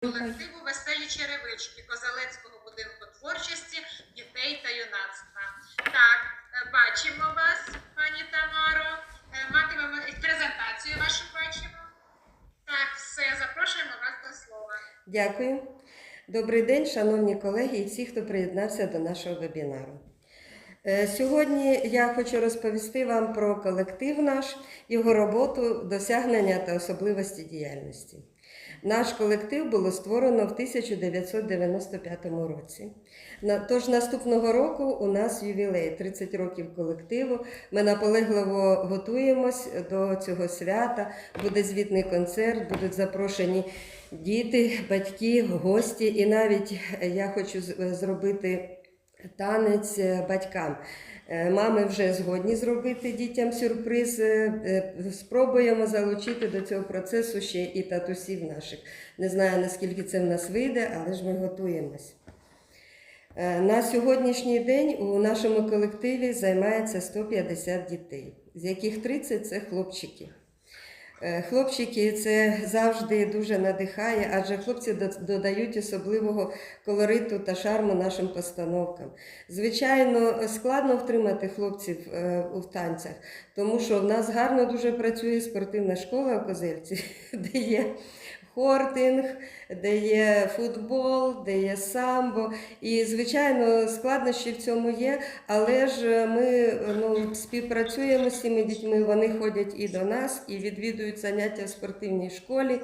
колективу Веселі черевички Козелецького будинку творчості дітей та юнацтва. Так, е, бачимо вас, пані Тамаро. Е, Матимемо презентацію вашу бачимо. Так, все, запрошуємо вас до слова. Дякую. Добрий день, шановні колеги і всі, хто приєднався до нашого вебінару. Е, Сьогодні я хочу розповісти вам про колектив наш, його роботу, досягнення та особливості діяльності. Наш колектив було створено в 1995 році. Тож наступного року у нас ювілей 30 років колективу. Ми наполегливо готуємось до цього свята. Буде звітний концерт, будуть запрошені діти, батьки, гості. І навіть е, я хочу зробити танець е, батькам. Е, Мами вже згодні зробити дітям сюрприз. Е, е, Спробуємо залучити до цього процесу ще і татусів наших. Не знаю, наскільки це в нас вийде, але ж ми готуємось. На сьогоднішній день у нашому колективі займається 150 дітей, з яких 30 це хлопчики. Е, Хлопчики це завжди дуже надихає, адже хлопці додають особливого колориту та шарму нашим постановкам. Звичайно, складно втримати хлопців е, у танцях, тому що в нас гарно дуже працює спортивна школа у Козельці, де є хортинг, де є футбол, де є самбо. І, звичайно, складнощі в цьому є, але ж ми ну, співпрацюємо з цими дітьми, вони ходять і до нас, і відвідують заняття в спортивній школі.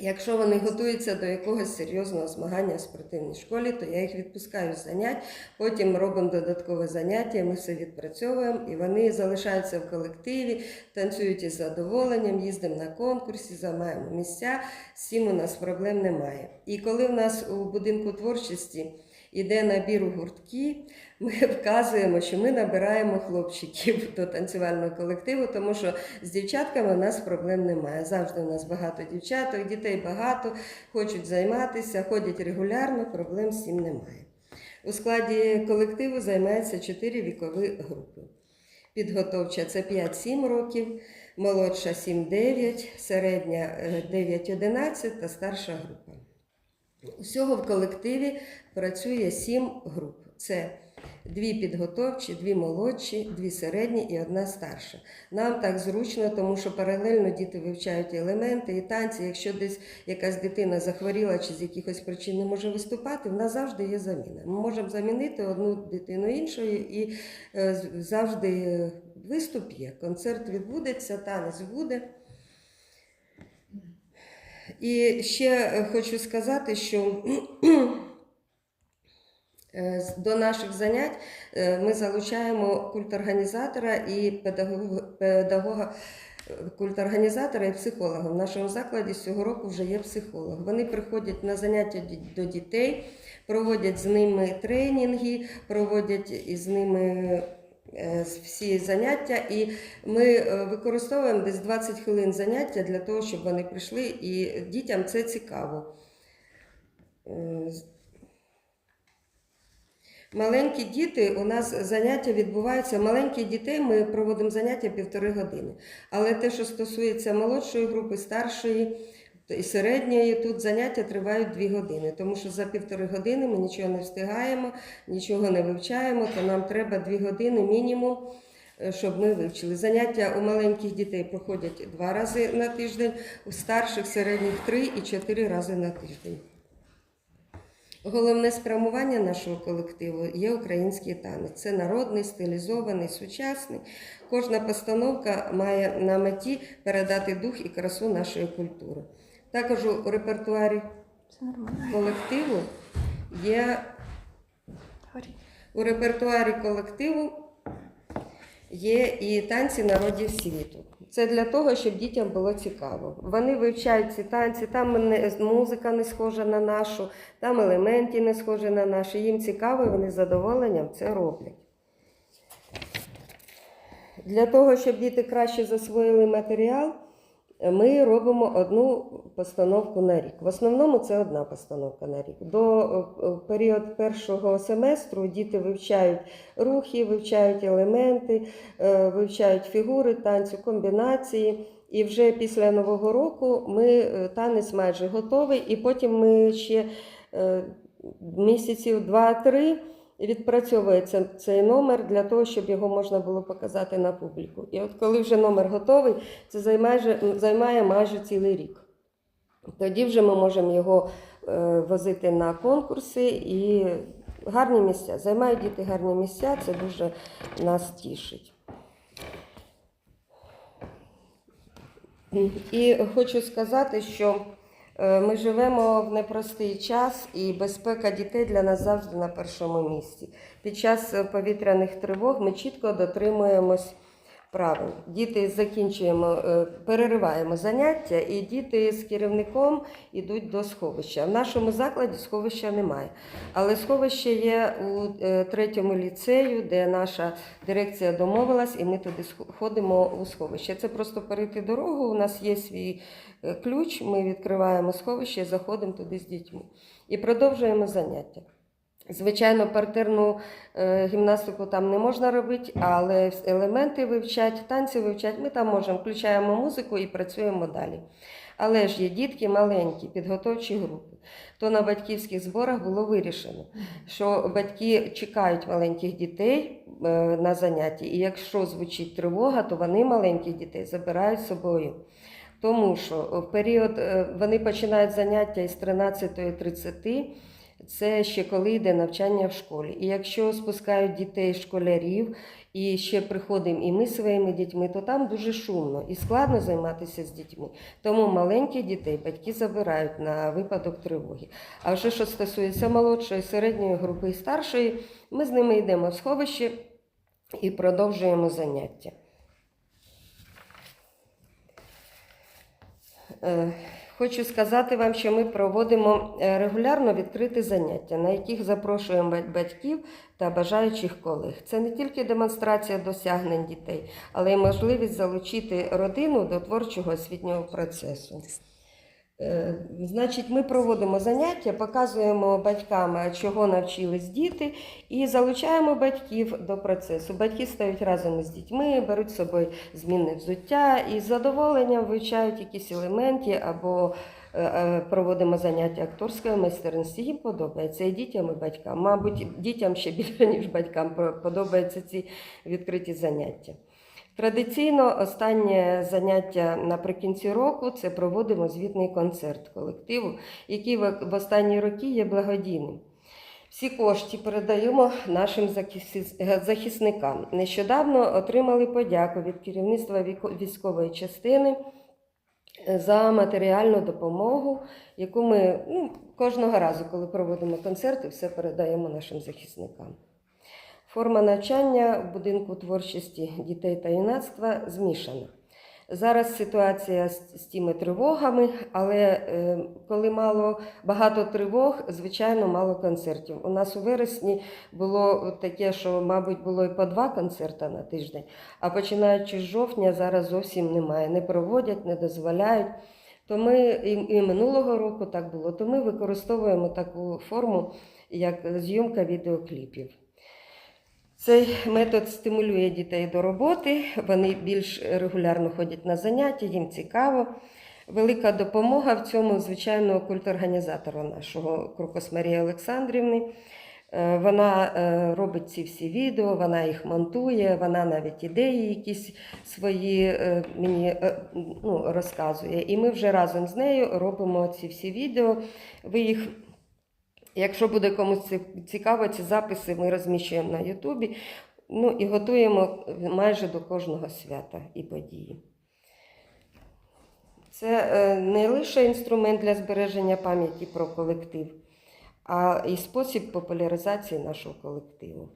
Якщо вони готуються до якогось серйозного змагання в спортивній школі, то я їх відпускаю з занять, потім робимо додаткове заняття, ми все відпрацьовуємо, і вони залишаються в колективі, танцюють із задоволенням, їздимо на конкурсі, займаємо місця, з цим у нас проблем немає. І коли в нас у будинку творчості йде набір у гуртки, ми вказуємо, що ми набираємо хлопчиків до танцювального колективу, тому що з дівчатками у нас проблем немає. Завжди у нас багато дівчаток, дітей багато, хочуть займатися, ходять регулярно, проблем з цим немає. У складі колективу займаються чотири вікові групи. Підготовча це 5-7 років, молодша 7-9, середня е, 9-11 та старша група. Усього в колективі працює 7 груп. Це дві підготовчі, дві молодші, дві середні і одна старша. Нам так зручно, тому що паралельно діти вивчають елементи і танці. Якщо десь якась дитина захворіла чи з якихось причин не може виступати, в нас завжди є заміна. Ми можемо замінити одну дитину іншою і е, завжди е, виступ є. Концерт відбудеться, танець буде. І ще е, хочу сказати, що до наших занять е, ми залучаємо культорганізатора і педагога, е, культорганізатора і психолога. В нашому закладі цього року вже є психолог. Вони приходять на заняття до дітей, проводять з ними тренінги, проводять із ними е, всі заняття, і ми е, використовуємо десь 20 хвилин заняття для того, щоб вони прийшли, і дітям це цікаво. Маленькі діти, у нас заняття відбуваються. Маленьких дітей ми проводимо заняття півтори години. Але те, що стосується молодшої групи, старшої і середньої, тут заняття тривають дві години. Тому що за півтори години ми нічого не встигаємо, нічого не вивчаємо, то нам треба дві години мінімум. е, Щоб ми вивчили. Заняття у маленьких дітей проходять два рази на тиждень, у старших середніх три і чотири рази на тиждень. Головне спрямування нашого колективу є український танець. Це народний, стилізований, сучасний. Кожна постановка має на меті передати дух і красу нашої культури. Також у репертуарі колективу є у репертуарі колективу є і танці народів світу. Це для того, щоб дітям було цікаво. Вони вивчають ці танці, там не- музика не схожа на нашу, там елементи не схожі на наші. Їм цікаво, і вони з задоволенням це роблять. Для того, щоб діти краще засвоїли матеріал, ми робимо одну постановку на рік. В основному це одна постановка на рік. До е, період першого семестру діти вивчають рухи, вивчають елементи, е, вивчають фігури танцю, комбінації. І вже після Нового року ми е, танець майже готовий, і потім ми ще місяців 2-3 відпрацьовується цей номер для того, щоб його можна було показати на публіку. І от коли вже номер готовий, це займає, займає майже цілий рік. Тоді вже ми можемо його е, возити на конкурси і гарні місця. Займають діти гарні місця, це дуже нас тішить. І хочу сказати, що ми живемо в непростий час, і безпека дітей для нас завжди на першому місці. Під час е, повітряних тривог ми чітко дотримуємось правил. Діти закінчуємо, е, перериваємо заняття, і діти з керівником йдуть до сховища. В нашому закладі сховища немає. Але сховище є у е, третьому ліцею, де наша дирекція домовилась, і ми туди ходимо у сховище. Це просто перейти дорогу. У нас є свій е, ключ. Ми відкриваємо сховище, заходимо туди з дітьми і продовжуємо заняття. Звичайно, партерну е, гімнастику там не можна робити, але елементи вивчать, танці вивчать. Ми там можемо, включаємо музику і працюємо далі. Але ж є дітки маленькі, підготовчі групи. То на батьківських зборах було вирішено, що батьки чекають маленьких дітей е, на занятті, і якщо звучить тривога, то вони маленьких дітей забирають з собою. Тому що в період е, вони починають заняття із 13.30, це ще коли йде навчання в школі. І якщо спускають дітей школярів, і ще приходимо і ми своїми дітьми, то там дуже шумно і складно займатися з дітьми. Тому маленьких дітей батьки забирають на випадок тривоги. А вже що стосується молодшої, середньої групи і старшої, ми з ними йдемо в сховище і продовжуємо заняття. Хочу сказати вам, що ми проводимо е, регулярно відкриті заняття, на яких запрошуємо батьків та бажаючих колег. Це не тільки демонстрація досягнень дітей, але й можливість залучити родину до творчого освітнього процесу. Е, Значить, ми проводимо заняття, показуємо батькам, чого навчились діти, і залучаємо батьків до процесу. Батьки стають разом із дітьми, беруть з собою змінне взуття і з задоволенням вивчають якісь елементи або е, е, проводимо заняття акторської майстерності. Їм подобається і дітям, і батькам. Мабуть, дітям ще більше, ніж батькам подобаються ці відкриті заняття. Традиційно останнє заняття наприкінці року це проводимо звітний концерт колективу, який в останні роки є благодійним. Всі кошти передаємо нашим захисникам. Нещодавно отримали подяку від керівництва військової частини за матеріальну допомогу, яку ми ну, кожного разу, коли проводимо концерти, все передаємо нашим захисникам. Форма навчання в будинку творчості дітей та юнацтва змішана. Зараз ситуація з, тими тривогами, але е, коли мало багато тривог, звичайно, мало концертів. У нас у вересні було таке, що, мабуть, було і по два концерти на тиждень, а починаючи з жовтня, зараз зовсім немає. Не проводять, не дозволяють. То ми і минулого року так було, то ми використовуємо таку форму, як зйомка відеокліпів. Цей метод стимулює дітей до роботи, вони більш регулярно ходять на заняття, їм цікаво. Велика допомога в цьому, звичайно, культорганізатора нашого Крокос Марії Олександрівни. Е, Вона е, робить ці всі відео, вона їх монтує, вона навіть ідеї якісь свої е, мені ну, розказує. І ми вже разом з нею робимо ці всі відео. Ви їх Якщо буде комусь цікаво, ці записи ми розміщуємо на Ютубі. Ну і готуємо майже до кожного свята і події. Це е, не лише інструмент для збереження пам'яті про колектив, а і спосіб популяризації нашого колективу.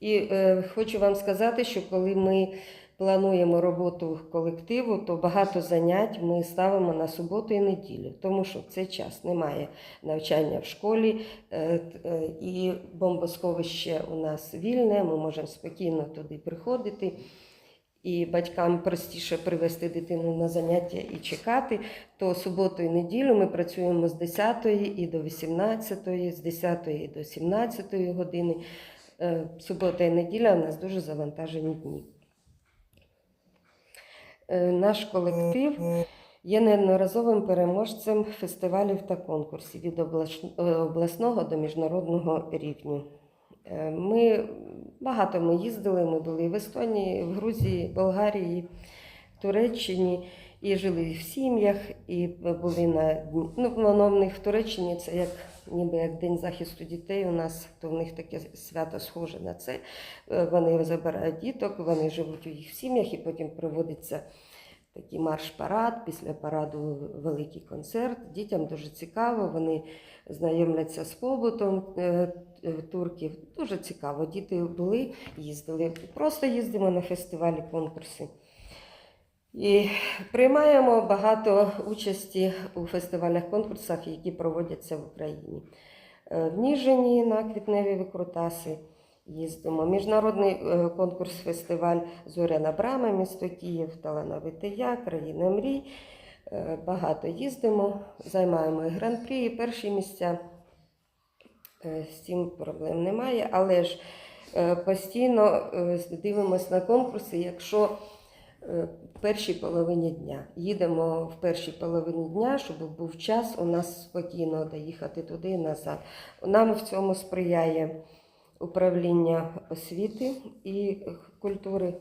І е, хочу вам сказати, що коли ми плануємо роботу колективу, то багато занять ми ставимо на суботу і неділю, тому що в цей час немає навчання в школі, е, е, і бомбосховище у нас вільне, ми можемо спокійно туди приходити. І батькам простіше привезти дитину на заняття і чекати, то суботу і неділю ми працюємо з 10 і до 18, з 10 і до 17 години. Е, Субота і неділя у нас дуже завантажені дні. Е, наш колектив є неодноразовим переможцем фестивалів та конкурсів від е, обласного до міжнародного рівню. Е, Ми багато ми їздили. Ми були в Естонії, в Грузії, Болгарії, Туреччині і жили в сім'ях, і були на ну, в Туреччині це як ніби як День захисту дітей. У нас то в них таке свято схоже на це. Е, Вони забирають діток, вони живуть у їх сім'ях, і потім проводиться такий марш-парад. Після параду великий концерт. Дітям дуже цікаво. Вони знайомляться з побутом е, е, турків. Дуже цікаво. Діти були, їздили. Просто їздимо на фестивалі, конкурси. І приймаємо багато участі у фестивалях, конкурсах, які проводяться в Україні. Е, В Ніжині на квітневі викрутаси їздимо. Міжнародний е, конкурс фестиваль Зоряна Брама, місто Київ, Талановитий я, країна мрій. Е, Багато їздимо, займаємо і гран-прі, і перші місця. З цим проблем немає, але ж постійно дивимося на конкурси, якщо першій половині дня. Їдемо в першій половині дня, щоб був час у нас спокійно доїхати туди і назад. Нам в цьому сприяє управління освіти і культури.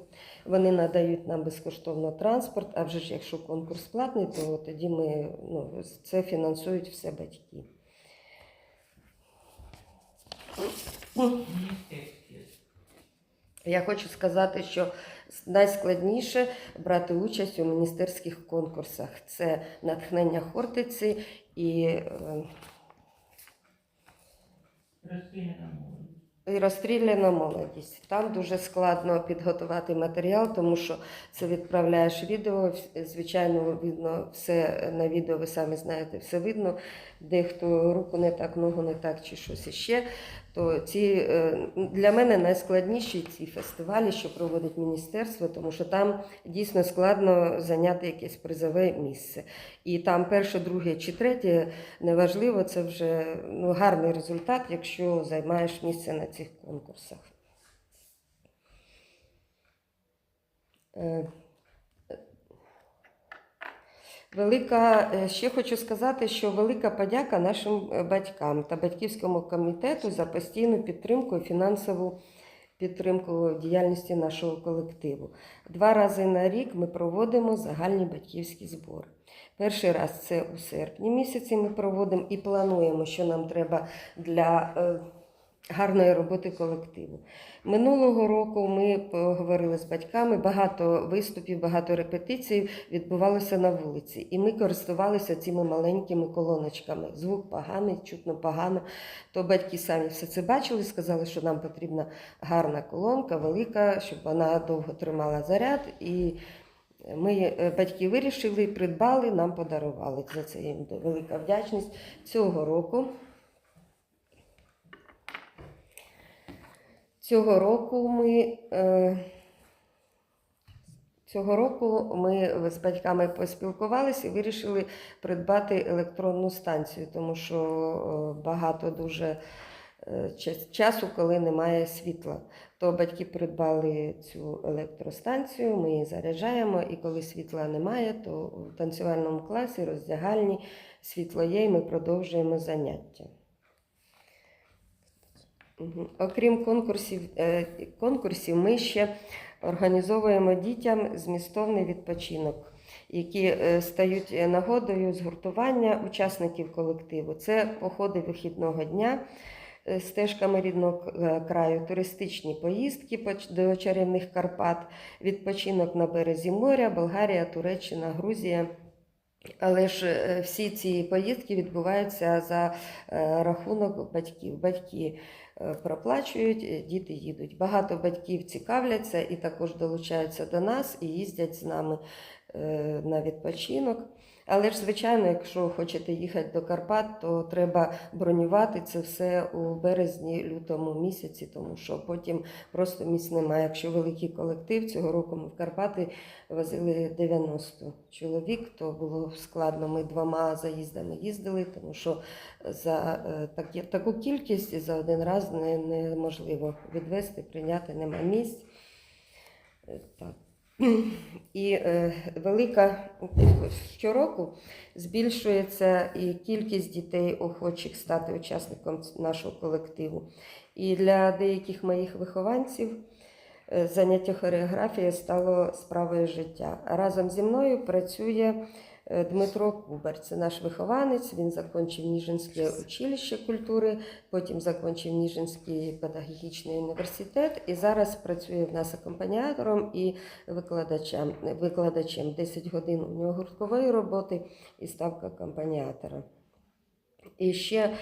Вони надають нам безкоштовно транспорт, а вже ж якщо конкурс платний, то тоді ми, ну, це фінансують все батьки. Я хочу сказати, що найскладніше брати участь у міністерських конкурсах. Це натхнення Хортиці і, е, Розстріляна молодь. і розстріляна молодість. Там дуже складно підготувати матеріал, тому що це відправляєш відео. Звичайно, видно все на відео, ви самі знаєте, все видно. Дехто руку не так, ногу не так чи щось іще. То ці е, для мене найскладніші ці фестивалі, що проводить міністерство, тому що там дійсно складно зайняти якесь призове місце. І там перше, друге чи третє неважливо, це вже ну, гарний результат, якщо займаєш місце на цих конкурсах. Велика, е, ще хочу сказати, що велика подяка нашим е, батькам та батьківському комітету за постійну підтримку і фінансову підтримку діяльності нашого колективу. Два рази на рік ми проводимо загальні батьківські збори. Перший раз це у серпні місяці ми проводимо і плануємо, що нам треба для е, гарної роботи колективу. Минулого року ми поговорили з батьками, багато виступів, багато репетицій відбувалося на вулиці, і ми користувалися цими маленькими колоночками. Звук поганий, чутно погано. То батьки самі все це бачили, сказали, що нам потрібна гарна колонка, велика, щоб вона довго тримала заряд. І ми, е, батьки вирішили, придбали, нам подарували. За це їм велика вдячність. Цього року Цього року ми, е, цього року ми з батьками поспілкувалися і вирішили придбати електронну станцію, тому що е, багато дуже е, час- часу, коли немає світла. То батьки придбали цю електростанцію, ми її заряджаємо, і коли світла немає, то в танцювальному класі, роздягальні світло є, і ми продовжуємо заняття. Окрім конкурсів, е, конкурсів, ми ще організовуємо дітям змістовний відпочинок, які е, стають е, нагодою згуртування учасників колективу. Це походи вихідного дня стежками рідного краю, туристичні поїздки до чарівних Карпат, відпочинок на березі моря, Болгарія, Туреччина, Грузія. Але ж всі ці поїздки відбуваються за рахунок батьків. Батьки проплачують, е, діти їдуть. Багато батьків цікавляться і також долучаються до нас і їздять з нами е, на відпочинок. Але ж, звичайно, якщо хочете їхати до Карпат, то треба бронювати це все у березні-лютому місяці, тому що потім просто місць немає. Якщо великий колектив, цього року ми в Карпати возили 90 чоловік, то було складно. Ми двома заїздами їздили, тому що за е, такі, таку кількість за один раз не, неможливо відвести, прийняти нема місць. Е, Так. І е, велика щороку збільшується і кількість дітей, охочих стати учасником нашого колективу. І для деяких моїх вихованців заняття хореографією стало справою життя. Разом зі мною працює е, Дмитро Кубар. Це наш вихованець. Він закінчив Ніжинське училище культури, потім закінчив Ніжинський педагогічний університет і зараз працює в нас акомпаніатором і викладачем. викладачем. 10 годин у нього гурткової роботи і ставка акомпаніатора. І ще е,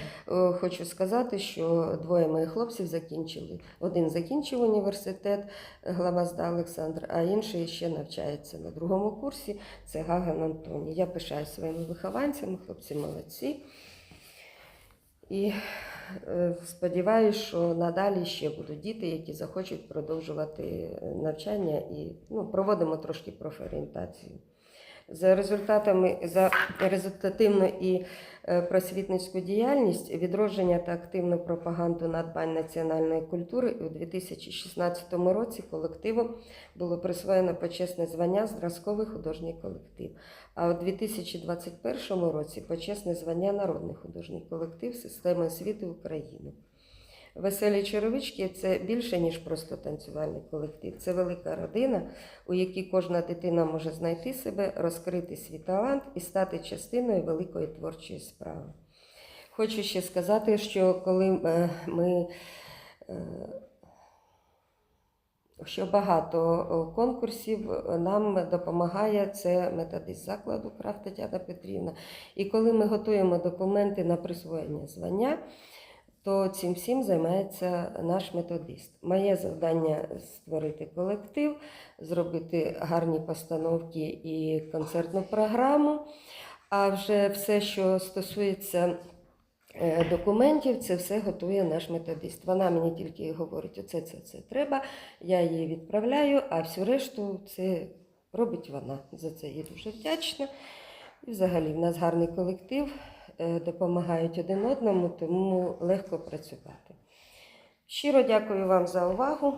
хочу сказати, що двоє моїх хлопців закінчили. Один закінчив університет, Главазда Олександр, а інший ще навчається на другому курсі. Це Гаган Антоній. Я пишаю своїми вихованцями, хлопці молодці. І е, сподіваюся, що надалі ще будуть діти, які захочуть продовжувати е, навчання і ну, проводимо трошки профорієнтацію. За результатами за результативну і е, просвітницьку діяльність, відродження та активну пропаганду надбань національної культури у 2016 році колективу було присвоєно почесне звання Зразковий художній колектив. А у 2021 році почесне звання Народний художній колектив системи освіти України. Веселі черевички це більше, ніж просто танцювальний колектив. Це велика родина, у якій кожна дитина може знайти себе, розкрити свій талант і стати частиною великої творчої справи. Хочу ще сказати, що коли е, ми е, що багато конкурсів нам допомагає це методист закладу Крафт Тетяна Петрівна. І коли ми готуємо документи на присвоєння звання, то цим всім займається наш методист. Моє завдання створити колектив, зробити гарні постановки і концертну програму. А вже все, що стосується е, документів, це все готує наш методист. Вона мені тільки говорить, оце це, це треба. Я її відправляю, а всю решту це робить вона. За це я дуже вдячна. І взагалі в нас гарний колектив, допомагають один одному, тому легко працювати. Щиро дякую вам за увагу.